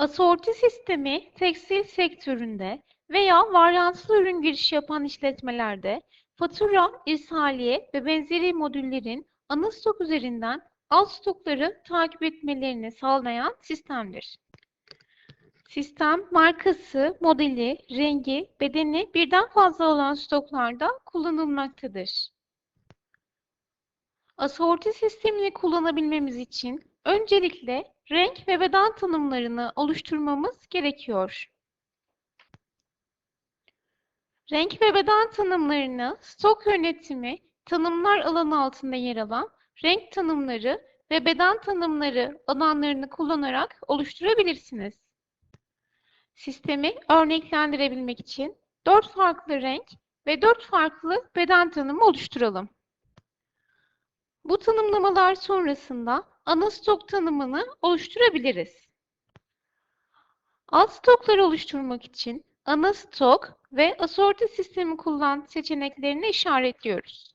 Asorti sistemi tekstil sektöründe veya varyanslı ürün girişi yapan işletmelerde fatura, irsaliye ve benzeri modüllerin ana stok üzerinden alt stokları takip etmelerini sağlayan sistemdir. Sistem markası, modeli, rengi, bedeni birden fazla olan stoklarda kullanılmaktadır. Asorti sistemini kullanabilmemiz için öncelikle renk ve beden tanımlarını oluşturmamız gerekiyor. Renk ve beden tanımlarını stok yönetimi tanımlar alanı altında yer alan renk tanımları ve beden tanımları alanlarını kullanarak oluşturabilirsiniz. Sistemi örneklendirebilmek için dört farklı renk ve dört farklı beden tanımı oluşturalım. Bu tanımlamalar sonrasında ana stok tanımını oluşturabiliriz. Alt stokları oluşturmak için ana stok ve asorti sistemi kullan seçeneklerini işaretliyoruz.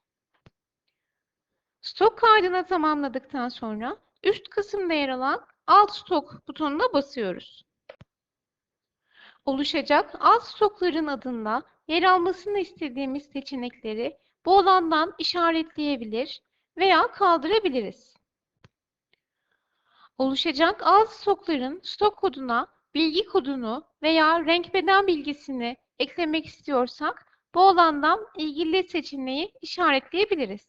Stok kaydını tamamladıktan sonra üst kısımda yer alan alt stok butonuna basıyoruz. Oluşacak alt stokların adında yer almasını istediğimiz seçenekleri bu alandan işaretleyebilir veya kaldırabiliriz. Oluşacak alt stokların stok koduna bilgi kodunu veya renk beden bilgisini eklemek istiyorsak bu alandan ilgili seçeneği işaretleyebiliriz.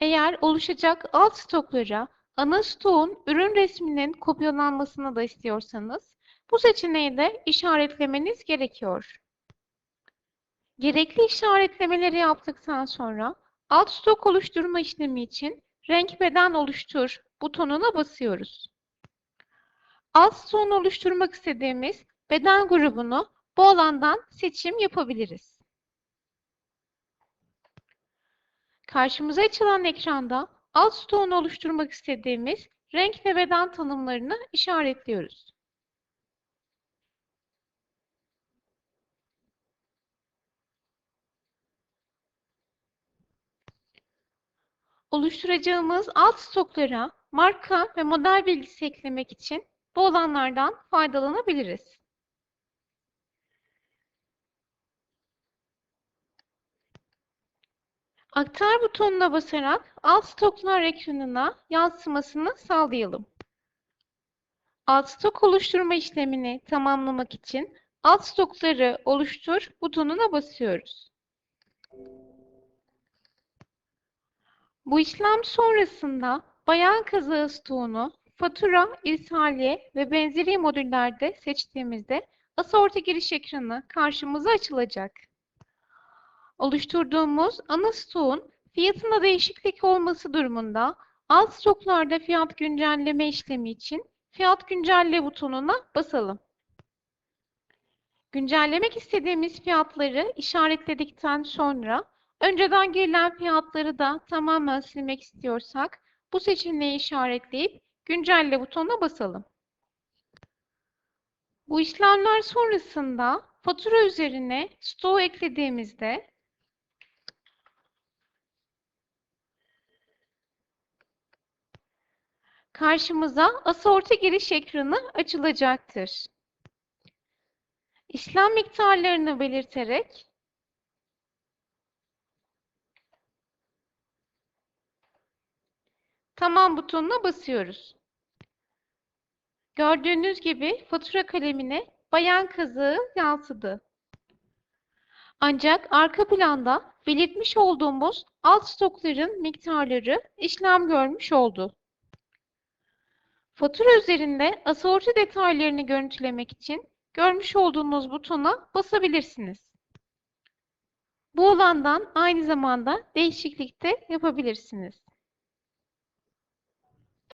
Eğer oluşacak alt stoklara ana stoğun ürün resminin kopyalanmasını da istiyorsanız bu seçeneği de işaretlemeniz gerekiyor. Gerekli işaretlemeleri yaptıktan sonra alt stok oluşturma işlemi için renk beden oluştur butonuna basıyoruz. Alt stoğunu oluşturmak istediğimiz beden grubunu bu alandan seçim yapabiliriz. Karşımıza açılan ekranda alt stoğunu oluşturmak istediğimiz renk ve beden tanımlarını işaretliyoruz. Oluşturacağımız alt stoklara marka ve model bilgisi eklemek için bu alanlardan faydalanabiliriz. Aktar butonuna basarak alt stoklar ekranına yansımasını sağlayalım. Alt stok oluşturma işlemini tamamlamak için alt stokları oluştur butonuna basıyoruz. Bu işlem sonrasında bayan kazağı stoğunu fatura, irsaliye ve benzeri modüllerde seçtiğimizde asorti giriş ekranı karşımıza açılacak. Oluşturduğumuz ana stoğun fiyatında değişiklik olması durumunda alt stoklarda fiyat güncelleme işlemi için fiyat güncelle butonuna basalım. Güncellemek istediğimiz fiyatları işaretledikten sonra önceden girilen fiyatları da tamamen silmek istiyorsak bu seçeneği işaretleyip güncelle butonuna basalım. Bu işlemler sonrasında fatura üzerine stoğu eklediğimizde karşımıza asorti giriş ekranı açılacaktır. İşlem miktarlarını belirterek Tamam butonuna basıyoruz. Gördüğünüz gibi fatura kalemine bayan kazığı yansıdı. Ancak arka planda belirtmiş olduğumuz alt stokların miktarları işlem görmüş oldu. Fatura üzerinde asorti detaylarını görüntülemek için görmüş olduğunuz butona basabilirsiniz. Bu alandan aynı zamanda değişiklik de yapabilirsiniz.